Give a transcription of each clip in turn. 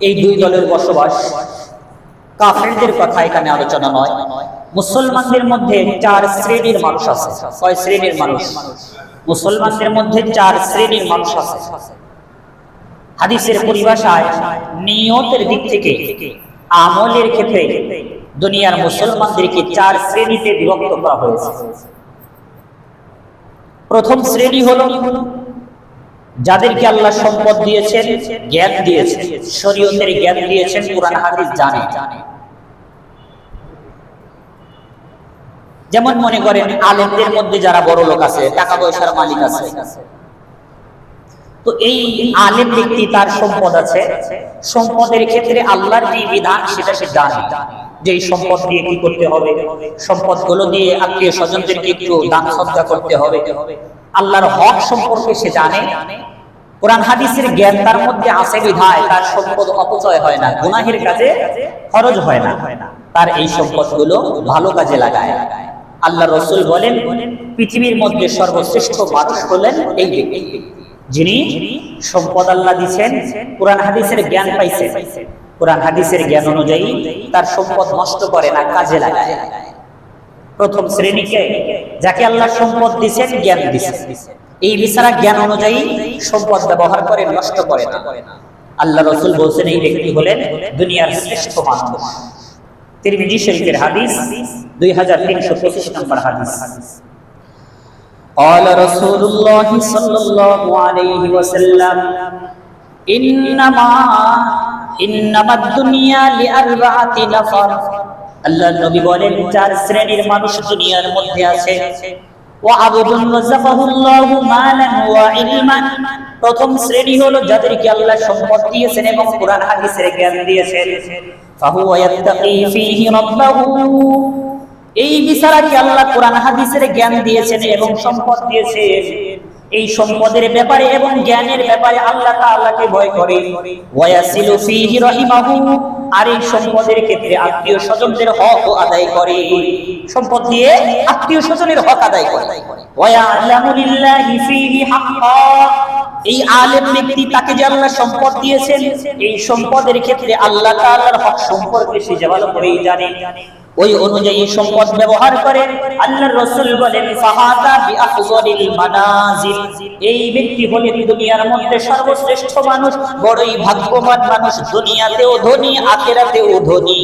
এই দুই দলের বসবাস কাফেরদের কথা এখানে আলোচনা নয়। মুসলমানদের মধ্যে চার শ্রেণির মানুষ আছে। কয় শ্রেণির মানুষ? মুসলমানদের মধ্যে চার শ্রেণির মানুষ আছে। হাদিসের পরিভাষায় নিয়তের দিক থেকে, আমলের ক্ষেত্রে দুনিয়ার মুসলমানদেরকে চার শ্রেণীতে বিভক্ত করা হয়েছে। প্রথম শ্রেণি হলো যাদেরকে আল্লাহ সম্পদ দিয়েছেন, জ্ঞান দিয়েছেন, শরীয়তের জ্ঞান দিয়েছেন, কোরআন হাদিস জানে। যেমন মনে করেন আলেমদের মধ্যে যারা বড় লোক আছে, টাকা পয়সার মালিক আছে। তো এই আলেম ব্যক্তি তার সম্পদ আছে। সম্পদের ক্ষেত্রে আল্লাহর যে বিধান, সেটা সে জানে। যে এই সম্পদ দিয়ে কি করতে হবে? সম্পদগুলো দিয়ে আত্মীয় স্বজনদেরকে একটু দান সজ্জা করতে হবে। আল্লাহর হক সম্পর্কে সে জানে। কোরআন হাদিসের জ্ঞান তার মধ্যে আছে বিধায়, তার সম্পদ অপচয় হয় না, গুনাহের কাজে খরচ হয় না। তার এই সম্পদগুলো ভালো কাজে লাগায়। আল্লাহ রসুল বলেন, পৃথিবীর মধ্যে সর্বশ্রেষ্ঠ মানুষ হলেন এই ব্যক্তি, যিনি সম্পদ আল্লাহ দিচ্ছেন, কোরআন হাদিসের জ্ঞান পাইছে কোরআন হাদিসের জ্ঞান অনুযায়ী তার সম্পদ নষ্ট করে না, কাজে লাগায়। প্রথম শ্রেণীকে যাকে আল্লাহ সম্পদ দিচ্ছেন জ্ঞান দিচ্ছেন এই বিচারা জ্ঞান অনুযায়ী সম্পদ ব্যবহার করে নষ্ট করে না আল্লাহ রসুল বলছেন এই ব্যক্তি হলেন দুনিয়ার শ্রেষ্ঠ মানুষ তিরমিজি শরীফের হাদিস দুই হাজার তিনশো পঁচিশ নম্বর হাদিস قال رسول الله صلى الله عليه وسلم إنما إنما الدنيا لأربعة نفر আল্লাহর নবী বলেন, চার শ্রেণির মানুষ দুনিয়ার মধ্যে আছে। জ্ঞান দিয়েছেন। এবং সম্পদ দিয়েছেন। এই সম্পদের ব্যাপারে এবং জ্ঞানের ব্যাপারে আল্লাহ আল্লাহকে ভয় করে। আর এই সম্পদের ক্ষেত্রে আত্মীয় স্বজনদের হক আদায় করে। সম্পদ দিয়ে আত্মীয় স্বজনের হক আদায় করে। এই আলেম ব্যক্তি তাকে যে আল্লাহ সম্পদ দিয়েছেন, এই সম্পদের ক্ষেত্রে আল্লাহ তাআলার হক সম্পর্কে সে জবাল করেই জানে ওই অনুযায়ী সম্পদ ব্যবহার করে আল্লাহর রাসূল বলেন এই ব্যক্তি হলেন দুনিয়ার মধ্যে সর্বশ্রেষ্ঠ মানুষ, বড়ই ভাগ্যবান মানুষ, দুনিয়াতেও ধনী, আখিরাতেও ধনী।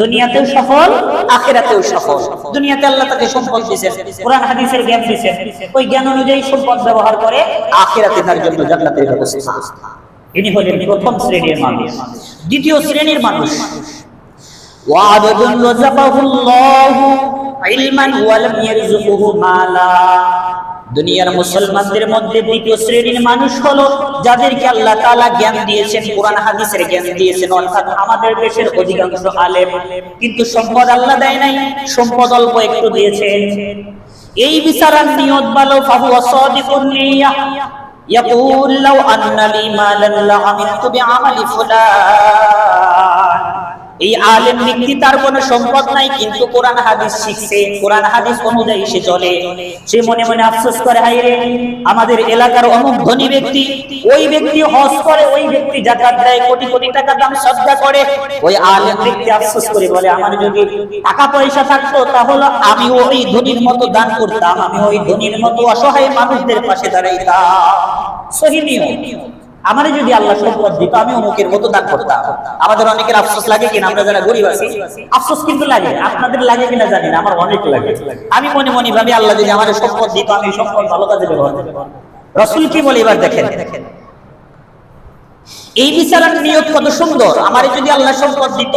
দুনিয়াতেও সফল, আখিরাতেও সফল। দুনিয়াতে আল্লাহ তাকে সম্পদ দিয়েছেন, কোরআন, হাদিসের জ্ঞান দিয়েছেন। ওই জ্ঞান অনুযায়ী সম্পদ ব্যবহার করে আখিরাতে তার জন্য জান্নাতের ব্যবস্থা। ইনি হলেন প্রথম শ্রেণির মানুষ। দ্বিতীয় শ্রেণির মানুষ। وعبد رزقه الله علما ولم يرزقه مالا দুনিয়ার মুসলমানদের মধ্যে দ্বিতীয় শ্রেণীর মানুষ হলো যাদেরকে আল্লাহ তাআলা জ্ঞান দিয়েছেন কোরআন হাদিসের জ্ঞান দিয়েছেন অর্থাৎ আমাদের দেশের অধিকাংশ আলেম কিন্তু সম্পদ আল্লাহ দেয় নাই সম্পদ অল্প একটু দিয়েছেন এই বিচারার নিয়ত ভালো ফাহু সাদিকুন নিয়া ইয়াকুল লাউ আন্না লি মালান লা আমিলতু বিআমালি ফুলান এই আলেম ব্যক্তি তার কোনো সম্পদ নাই কিন্তু কোরআন হাদিস শিখছে। কোরআন হাদিস অনুযায়ী সে চলে। সে মনে মনে আফসোস করে হাই রে আমাদের এলাকার অমুক ধনী ব্যক্তি ওই ব্যক্তি হজ করে ওই ব্যক্তি জাকাত দেয় কোটি কোটি টাকা দাম সজ্জা করে। ওই আলেম ব্যক্তি আফসোস করে বলে আমার যদি টাকা পয়সা থাকতো তাহলে আমি ওই ধনীর মতো দান করতাম আমি ওই ধনীর মতো অসহায় মানুষদের পাশে দাঁড়াইতাম। সহিনীয় আমার যদি আল্লাহ সম্পদ দিত, আমি অমুকের মতো দান করতাম। আমাদের অনেকের আফসোস লাগে কিনা, আমরা যারা গরিব আছি। আফসোস কিন্তু লাগে, আপনাদের লাগে কিনা জানি না, আমার অনেক লাগে। আমি মনে মনে ভাবি, আল্লাহ যদি আমার সম্পদ দিত, আমি সম্পদ ভালো কাজে ব্যবহার রসুল কি বলে এবার দেখেন দেখেন? এই বিচারের নিয়ত কত সুন্দর। আমার যদি আল্লাহ সম্পদ দিত,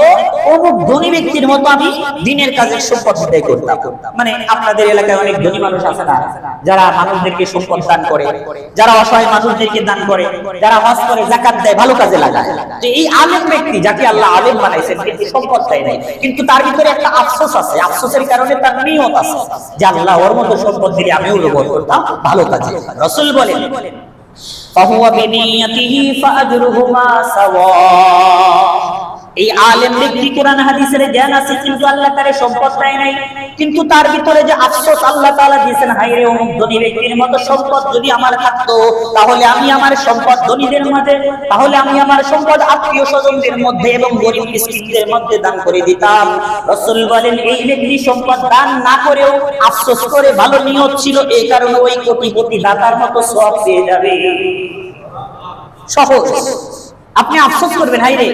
অমুক ধনী ব্যক্তির মতো আমি দিনের কাজের সম্পদ বিদায় করতাম। মানে আপনাদের এলাকায় অনেক ধনী মানুষ আছে না, যারা মানুষদেরকে সম্পদ দান করে, যারা অসহায় মানুষদেরকে দান করে, যারা হজ করে, জাকাত দেয়, ভালো কাজে লাগায়। তো এই আলেম ব্যক্তি যাকে আল্লাহ আলেম বানাইছেন কিন্তু সম্পদ দেয় নাই। কিন্তু তার ভিতরে একটা আফসোস আছে। আফসোসের কারণে তার নিয়ত আছে যে আল্লাহ ওর মতো সম্পদ দিলে আমিও ব্যবহার করতাম, ভালো কাজে রসুল বলেন فهو بنيته فأجرهما سواء এই আলেম ব্যক্তি কোরআন হাদিসের জ্ঞান আছে, কিন্তু আল্লাহ তার সম্পদ দেয় নাই। কিন্তু তার ভিতরে যে আফসোস আল্লাহ তাআলা দিয়েছেন হাইরে অমুক ধনী ব্যক্তির মতো সম্পদ যদি আমার থাকতো, তাহলে আমি আমার সম্পদ ধনীদের মাঝে, তাহলে আমি আমার সম্পদ আত্মীয় স্বজনদের মধ্যে এবং গরিব মিসকিনদের মধ্যে দান করে দিতাম। রাসূল বলেন, এই ব্যক্তি সম্পদ দান না করেও আফসোস করে ভালো নিয়ত ছিল এই কারণে ওই কোটিপতি দাতার মতো সওয়াব পেয়ে যাবে। সহজ। আপনি আফসোস করবেন হাই রে।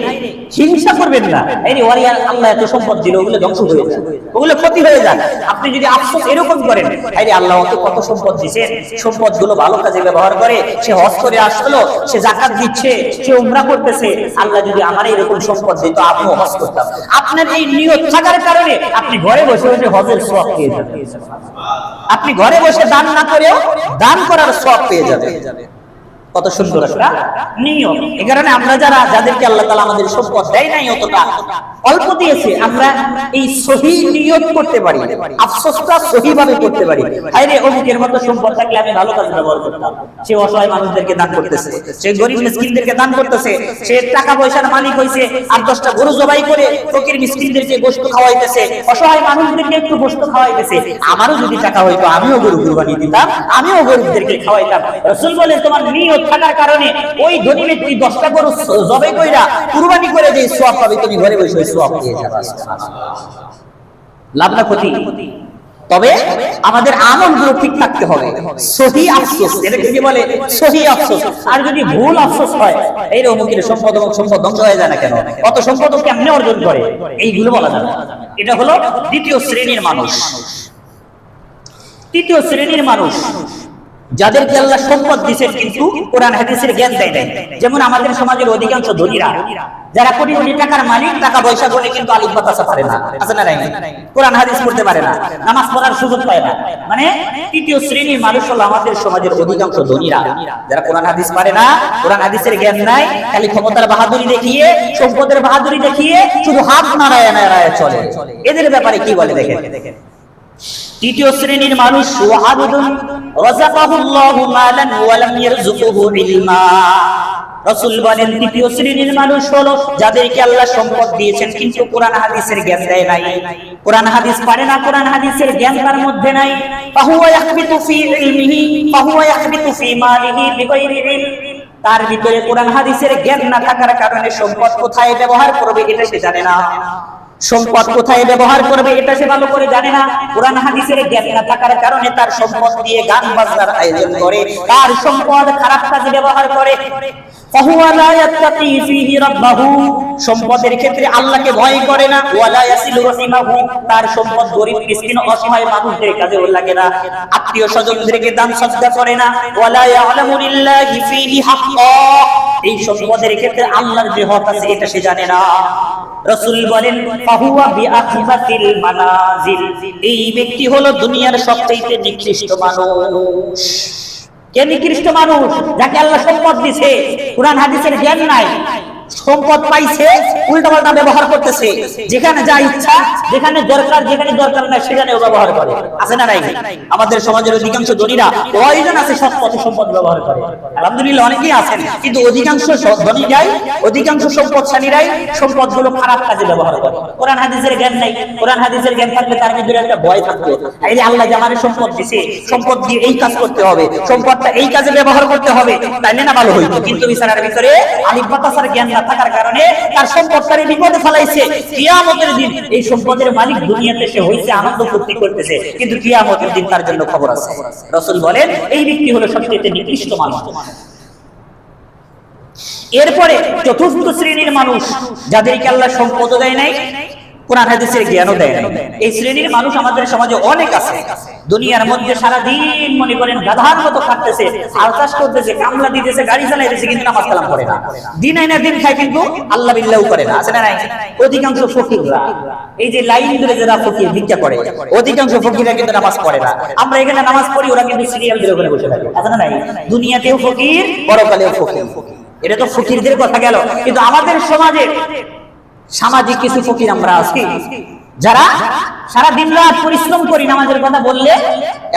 হিংসা করবেন না। এই রে ওয়ারিয়া আল্লাহ এত সম্পদ দিল, ওগুলো ধ্বংস হয়ে যায়। ওগুলো ক্ষতি হয়ে যায়। আপনি যদি আফসোস এরকম করেন হাই রে, আল্লাহ ওকে কত সম্পদ দিছে। সম্পদগুলো ভালো কাজে ব্যবহার করে, সে হজ করে আসলো, সে জাকাত দিচ্ছে, সে উমরা করতেছে। আল্লাহ যদি আমার এরকম সম্পদ দিত, আমিও হজ করতাম। আপনার এই নিয়ত থাকার কারণে আপনি ঘরে বসে বসে হজের সওয়াব পেয়ে যাবেন। আপনি ঘরে বসে দান না করেও দান করার সওয়াব পেয়ে যাবেন। কত সুন্দর একটা নিয়ম। এই কারণে আমরা যারা, যাদেরকে আল্লাহ তাআলা আমাদের সম্পদ দেয় নাই অতটা, অল্প দিয়েছে, আমরা এই সহি নিয়ত করতে পারি। আফসোসটা সহি ভাবে করতে পারি। আরে অমুকের মতো সম্পদ থাকলে আমি ভালো কাজে ব্যবহার করতাম। সে অসহায় মানুষদেরকে দান করতেছে, সে গরিব মিসকিনদেরকে দান করতেছে, সে টাকা পয়সার মালিক হইছে আর দশটা গরু জবাই করে ফকির মিসকিনদেরকে গোশত খাওয়াইতেছে, অসহায় মানুষদেরকে একটু গোশত খাওয়াইতেছে। আমারও যদি টাকা হইতো, আমিও গরু কুরবানি দিতাম, আমিও গরিবদেরকে খাওয়াইতাম। রাসূল বলে, তোমার নিয়ত থাকার কারণে ওই ধনী ব্যক্তি দশটা গরু জবাই কইরা কুরবানি করে যে সওয়াব পাবে, তুমি ঘরে বসে ওই সওয়াব পেয়ে যাবে। লাভ না ক্ষতি? তবে আমাদের আমলগুলো ঠিক থাকতে হবে। সহি আফসোস এটাকে কি বলে? সহি আফসোস। আর যদি ভুল আফসোস হয়, এই অমুকের সম্পদ অমুক সম্পদ ধ্বংস হয়ে যায় না কেন? কত সম্পদ কেমনে অর্জন করে? এইগুলো বলা যাবে এটা হলো দ্বিতীয় শ্রেণির মানুষ। তৃতীয় শ্রেণির মানুষ যাদেরকে আল্লাহ সম্পদ দিচ্ছেন কিন্তু কোরআন হাদিসের জ্ঞান দেয় নাই। যেমন আমাদের সমাজের অধিকাংশ ধনীরা, যারা কোটি কোটি টাকার মালিক, টাকা পয়সা করে কিন্তু আলিফ বাতাসা পারে না। আছে না নাই? কোরআন হাদিস পড়তে পারে না, নামাজ পড়ার সুযোগ পায় না। মানে তৃতীয় শ্রেণির মানুষ হলো আমাদের সমাজের অধিকাংশ ধনীরা। যারা কোরআন হাদিস পারে না, কোরআন হাদিসের জ্ঞান নাই, খালি ক্ষমতার বাহাদুরি দেখিয়ে, সম্পদের বাহাদুরি দেখিয়ে, শুধু হাত নাড়ায় নাড়ায় চলে। এদের ব্যাপারে কি বলে দেখেন? তৃতীয় শ্রেণির মানুষ রাযাকাহুল্লাহু মালান ওয়া লাম ইয়ারযুকুহু ইলমা। রাসূল বলেন, তৃতীয় শ্রেণির মানুষ হলো যাদেরকে আল্লাহ সম্পদ দিয়েছেন, কিন্তু কোরআন হাদিসের জ্ঞান দেয় নাই। কোরআন হাদিস পারে না, কোরআন হাদিসের জ্ঞান তার মধ্যে নাই। ফাহুয়া ইয়াহবিতু ফি ইলমিহি, ফাহুয়া ইয়াহবিতু ফি মালিহি বিগাইরি ইলম। তার ভিতরে কোরআন হাদিসের জ্ঞান না থাকার কারণে সম্পদ কোথায় ব্যবহার করবে এটা সে জানে না। সম্পদ কোথায় ব্যবহার করবে এটা সে ভালো করে জানে না। কোরআন হাদিসের জ্ঞান না থাকার কারণে তার সম্পদ দিয়ে গান বাজনার আয়োজন করে। তার সম্পদ খারাপ কাজে ব্যবহার করে। সম্পদের ক্ষেত্রে আল্লাহকে ভয় করে না। তার সম্পদ গরিব অসহায় মানুষদের কাজে লাগে না। আত্মীয় স্বজনদেরকে দান সদকা করে না। এই সম্পদের ক্ষেত্রে আল্লাহর যে হক আছে, এটা সে জানে না। রসুল বলেন এই ব্যক্তি হলো দুনিয়ার সবচেয়ে নিকৃষ্ট মানুষ। কে নিকৃষ্ট মানুষ যাকে আল্লাহ সম্পদ দিছে? কোরআন হাদিসের জ্ঞান নাই। সম্পদ পাইছে, উল্টাপাল্টা ব্যবহার করতেছে। যেখানে যা ইচ্ছা, যেখানে দরকার যেখানে দরকার না সেখানেও ব্যবহার করে। আছে না নাই? আমাদের সমাজের অধিকাংশ ধনীরা কয়জন আছে সৎ পথে সম্পদ ব্যবহার করে? আলহামদুলিল্লাহ, অনেকেই আছেন। কিন্তু অধিকাংশ স- ধনীরাই, অধিকাংশ সম্পদশালীরাই সম্পদগুলো খারাপ কাজে ব্যবহার করে। কোরআন হাদিসের জ্ঞান নাই। কোরআন হাদিসের জ্ঞান থাকলে তার ভিতরে একটা ভয় থাকবে এই যে আল্লাহ যে আমার সম্পদ দিছে, সম্পদ দিয়ে এই কাজ করতে হবে, সম্পদটা এই কাজে ব্যবহার করতে হবে তাই না ভালো হইতো। কিন্তু বিচারের ভিতরে আলিফ বাতাসার জ্ঞান না থাকার কারণে তার সম্পদটারে বিপদে ফেলাইছে। কিয়ামতের দিন এই সম্পদের মালিক দুনিয়াতে সে হইছে, আনন্দ ফুর্তি করতেছে। কিন্তু কিয়ামতের দিন তার জন্য খবর আছে। রসুল বলেন, এই ব্যক্তি হলো সবচেয়ে নিকৃষ্ট মানুষ। এরপরে চতুর্থ শ্রেণির মানুষ, যাদেরকে আল্লাহ সম্পদ দেয় নাই কোরআন হাদিসের জ্ঞানও দেয় নাই। এই শ্রেণির মানুষ আমাদের সমাজে অনেক আছে। দুনিয়ার মধ্যে সারা দিন মনে করেন গাধার মতো খাটতেছে চাষ করতেছে, কামলা দিতেছে, গাড়ি চালাইতেছে, কিন্তু নামাজ কালাম করে না। দিন দিন খায় কিন্তু আল্লাহ করে না, আছে না নাই? অধিকাংশ ফকিররা, এই যে লাইন ধরে যারা ফকির ভিক্ষা করে, অধিকাংশ ফকিররা কিন্তু নামাজ পড়ে না। আমরা এখানে নামাজ পড়ি, ওরা কিন্তু সিরিয়াল ধরে করে বসে আছে না নাই? দুনিয়াতেও ফকির, পরকালেও ফকির। এটা তো ফকিরদের কথা গেল। কিন্তু আমাদের সমাজে সামাজিক কিছু ফকির আমরা আছি। যারা সারা দিন রাত পরিশ্রম করি, নামাজের কথা বললে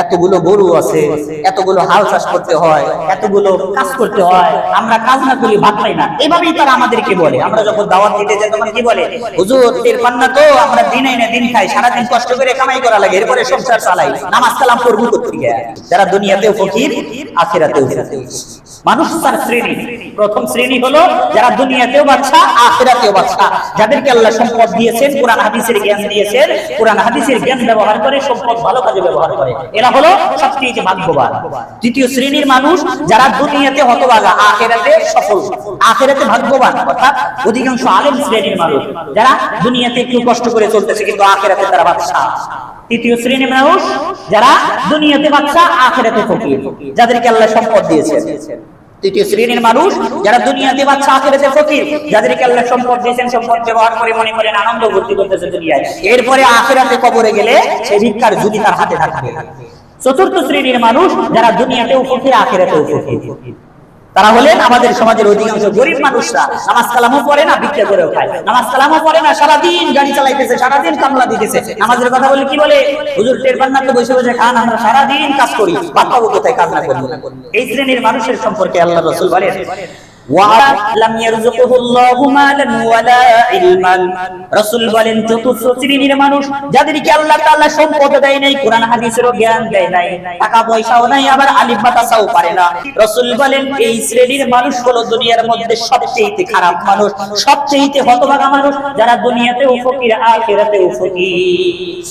এতগুলো গরু আছে, এতগুলো হাল চাষ করতে হয়, এতগুলো কাজ করতে হয়, আমরা কাজ না করি, ভাত পাই না। এভাবেই তারা আমাদেরকে বলে। আমরা যখন দাওয়াত দিতে যাই, তখন কি বলে? হুজুর টের পান না তো আমরা দিন আইনে দিন খাই, সারাদিন কষ্ট করে কামাই করা লাগে, এরপরে সংসার চালাই। নামাজ কালাম করব কোথেকে যারা দুনিয়াতেও ফকির, আখিরাতেও মানুষ তার শ্রেণি। প্রথম শ্রেণি হলো যারা দুনিয়াতেও বাচ্চা আখিরাতেও বাচ্চা যাদেরকে আল্লাহ সম্পদ দিয়েছেন, কোরআন, হাদিসের জ্ঞান দিয়েছেন, কোরআন হাদিসের জ্ঞান ব্যবহার করে, সম্পদ ভালো কাজে ব্যবহার করে। এরা হলো সবচেয়ে ভাগ্যবান। তৃতীয় শ্রেণির মানুষ যারা দুনিয়াতে হতভাগা, আখেরাতে সফল, আখেরাতে ভাগ্যবান, অর্থাৎ অধিকাংশ আলেম শ্রেণির মানুষ, যারা দুনিয়াতে একটু কষ্ট করে চলতেছে, কিন্তু আখেরাতে তারা বাচ্চা তৃতীয় শ্রেণির মানুষ যারা দুনিয়াতে বাচ্চা আখেরাতে ফকির, যাদেরকে আল্লাহ সম্পদ দিয়েছেন। তৃতীয় শ্রেণির মানুষ যারা দুনিয়াতে বাচ্চা আখেরাতে ফকির, যাদেরকে আল্লাহ সম্পদ দিয়েছেন, সম্পদ ব্যবহার করে মনে করেন আনন্দ ভর্তি করতেছে দুনিয়ায়। এরপরে আখেরাতে কবরে গেলে সেই ভিক্ষার ঝুঁকি তার হাতে থাকবে। চতুর্থ শ্রেণির মানুষ যারা দুনিয়াতেও ফকির, আখেরাতেও ফকির। তারা হলেন আমাদের সমাজের অধিকাংশ গরিব মানুষরা। নামাজ কালামও পড়ে না, ভিক্ষা করেও খায়। নামাজ কালামও পড়ে না, সারাদিন গাড়ি চালাইতেছে, সারাদিন কামলা দিতেছে। নামাজের কথা বলে কি বলে? হুজুর টের পান না তো বসে বসে খান, আমরা সারাদিন কাজ করি। বাদ কোথায় কাজ না করব? এই শ্রেণির মানুষের সম্পর্কে আল্লাহ রসুল বলেন জ্ঞান দেয় নাই, টাকা পয়সাও নাই, আবার আলিফ পারে না। বলেন, এই শ্রেণির মানুষ হলো দুনিয়ার মধ্যে সবচেয়ে খারাপ মানুষ সবচেয়ে হতভাগা মানুষ, যারা দুনিয়াতেও ফকির, আখিরাতেও ফকির।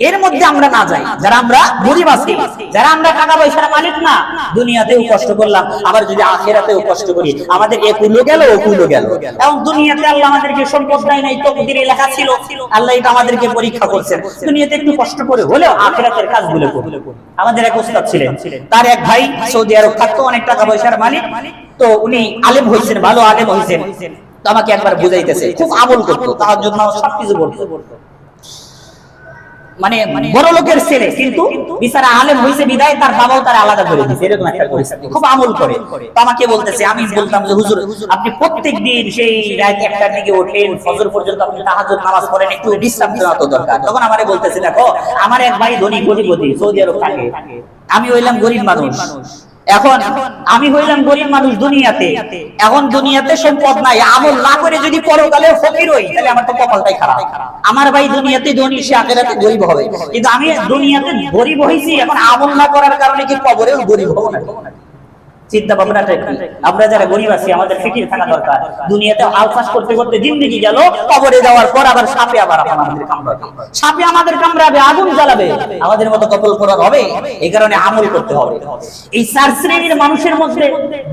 এর মধ্যে আমরা না যাই। যারা আমরা গরিব আছি যারা আমরা টাকা পয়সার মালিক না দুনিয়াতেও কষ্ট করলাম। আবার যদি আখেরাতেও কষ্ট করি আমাদের এ কুলো গেল ও কুলো গেল। এবং দুনিয়াতে আল্লাহ আমাদেরকে সম্পদ দেয় নাই তকদিরে লেখা ছিল। আল্লাহ এটা আমাদেরকে পরীক্ষা করছেন। দুনিয়াতে একটু কষ্ট করে হলেও আখেরাতের কাজগুলো করবে আমাদের এক ওস্তাদ ছিলেন। তার এক ভাই সৌদি আরব থাকতো অনেক টাকা পয়সার মালিক। তো উনি আলেম হয়েছেন ভালো আলেম হয়েছেন তো আমাকে একবার বুঝাইতেছে। খুব আমল করতো তার জন্য সবকিছু বলতো মানে বড় লোকের ছেলে কিন্তু বিচারা আলেম হয়েছে বিদায় তার বাবাও তার আলাদা করে দিয়েছে এরকম একটা পরিস্থিতি খুব আমল করে। তো আমাকে বলতেছে আমি বলতাম যে হুজুর আপনি প্রত্যেক দিন সেই রাত একটার দিকে ওঠেন ফজর পর্যন্ত আপনি নামাজ পড়েন একটু বিশ্রাম নেওয়া তো দরকার। তখন আমারে বলতেছে দেখো আমার এক ভাই ধনী কোটিপতি সৌদি আরব থাকে। আমি হইলাম গরিব মানুষ। এখন আমি হইলাম গরিব মানুষ দুনিয়াতে। এখন দুনিয়াতে সম্পদ নাই, আমল না করে যদি পরকালে ফকির হই, তাহলে আমার তো কপালটাই খারাপ। আমার ভাই দুনিয়াতে ধনী, সে আখেরাতে গরিব হবে। কিন্তু আমি দুনিয়াতে গরিব হইছি, এখন আমল না করার কারণে কি কবরেও গরিব হব না? চিন্তা ভাবনাটা কি? আমরা যারা গরিব আছি, আমাদের ফিকির থাকা দরকার। দুনিয়াতে চাষ করতে করতে জিন্দগি গেল, কবরে যাওয়ার পর আবার সাপে আবার আমাদের কামড়াবে। সাপে আমাদের কামড়াবে, আগুন জ্বালাবে। আমাদের মতো কপাল করার হবে? এই কারণে আমল করতে হবে। এই চার শ্রেণির মানুষের মধ্যে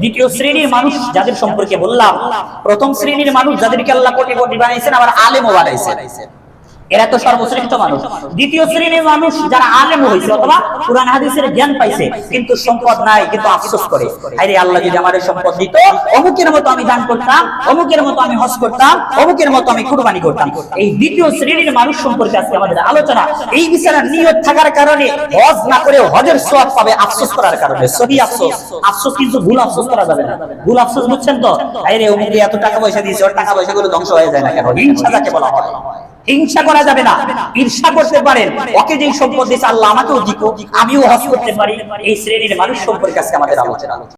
দ্বিতীয় শ্রেণির মানুষ যাদের সম্পর্কে বললাম, প্রথম শ্রেণির মানুষ যাদেরকে আল্লাহ কোটি কোটি বানাইছেন আবার আলেমও বানাইছেন। এরা তো সর্বশ্রেষ্ঠ মানুষ। দ্বিতীয় শ্রেণির মানুষ যারা আলেম হয়েছে অথবা কোরআন হাদিসের জ্ঞান পাইছে, কিন্তু সম্পদ নাই, কিন্তু আফসোস করে। আরে আল্লাহ যদি আমার সম্পদ দিত, অমুকের মতো আমি দান করতাম, অমুকের মতো আমি হজ করতাম, অমুকের মতো আমি কুরবানি করতাম। এই দ্বিতীয় শ্রেণির মানুষ সম্পর্কে আজকে আমাদের আলোচনা, এই বিচারের নিয়ত থাকার কারণে হজ না করে হজের সওয়াব পাবে আফসোস করার কারণে। সহি আফসোস। আফসোস কিন্তু ভুল আফসোস করা যাবে না। ভুল আফসোস বুঝছেন তো? আরে অমুকে এত টাকা পয়সা দিয়েছে, ওর টাকা পয়সা গুলো ধ্বংস হয়ে যায় না কেন? হিংসা যাকে বলা হয়। হিংসা করা যাবে না। ঈর্ষা করতে পারেন। ওকে যেই সম্পদ দিয়েছে আল্লাহ আমাকেও দিব আমিও হজ করতে পারি। এই শ্রেণির মানুষ সম্পর্কে আজকে আমাদের আলোচনা।